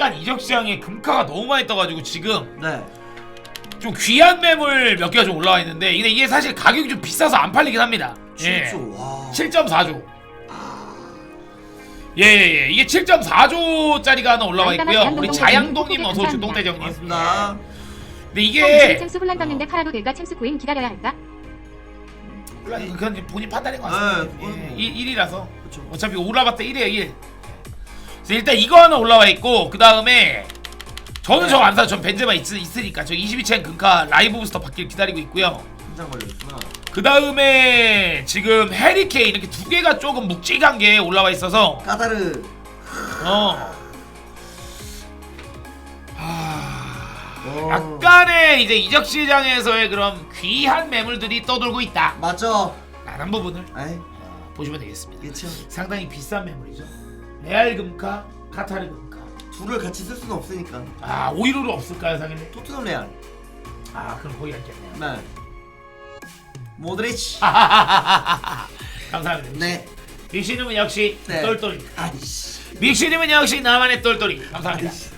약간 이적 시장에 금카가 너무 많이 떠가지고 지금 네. 좀 귀한 매물 몇 개가 좀 올라와 있는데 근데 이게 사실 가격이 좀 비싸서 안 팔리긴 합니다. 예. 7조. 와. 7.4조. 예예예 이게 7.4조짜리가 하나 올라와 있고요. 우리 자양동님 어서 오시고 똥대정님. 반갑습니다. 근데 이게 챔스 혼란 떴는데 팔아도 될까 챔스 코인 기다려야 할까? 그건 본인 판단인 것 네, 같습니다. 그건 뭐. 1, 1이라서 그렇죠. 어차피 올라봤다 1이에요 1. 일단 이거 하나 올라와 있고 그 다음에 저는 네. 저거 안 사요. 전 벤제마 있, 있으니까 저 22첸 금카 라이브 부스터 받길 기다리고 있고요. 걸렸구나. 그 다음에 지금 해리케인 이렇게 두 개가 조금 묵직한 게 올라와 있어서 까다르. 어. 하... 어. 약간의 이제 이적 시장에서의 그런 귀한 매물들이 떠돌고 있다. 맞죠? 라는 부분을 어, 보시면 되겠습니다. 그렇죠. 상당히 비싼 매물이죠. 레알 금카, 카타르 금카. 둘을 같이 쓸 수는 없으니까. 아 오이로로 없을까요, 상현님? 토트넘 레알. 아 그럼 거기 있겠네요. 네. 모드리치. 감사합니다. 네. 믹시님은 역시 네. 똘똘이. 아이씨. 믹시님은 역시 나만의 똘똘이. 감사합니다. 아이씨.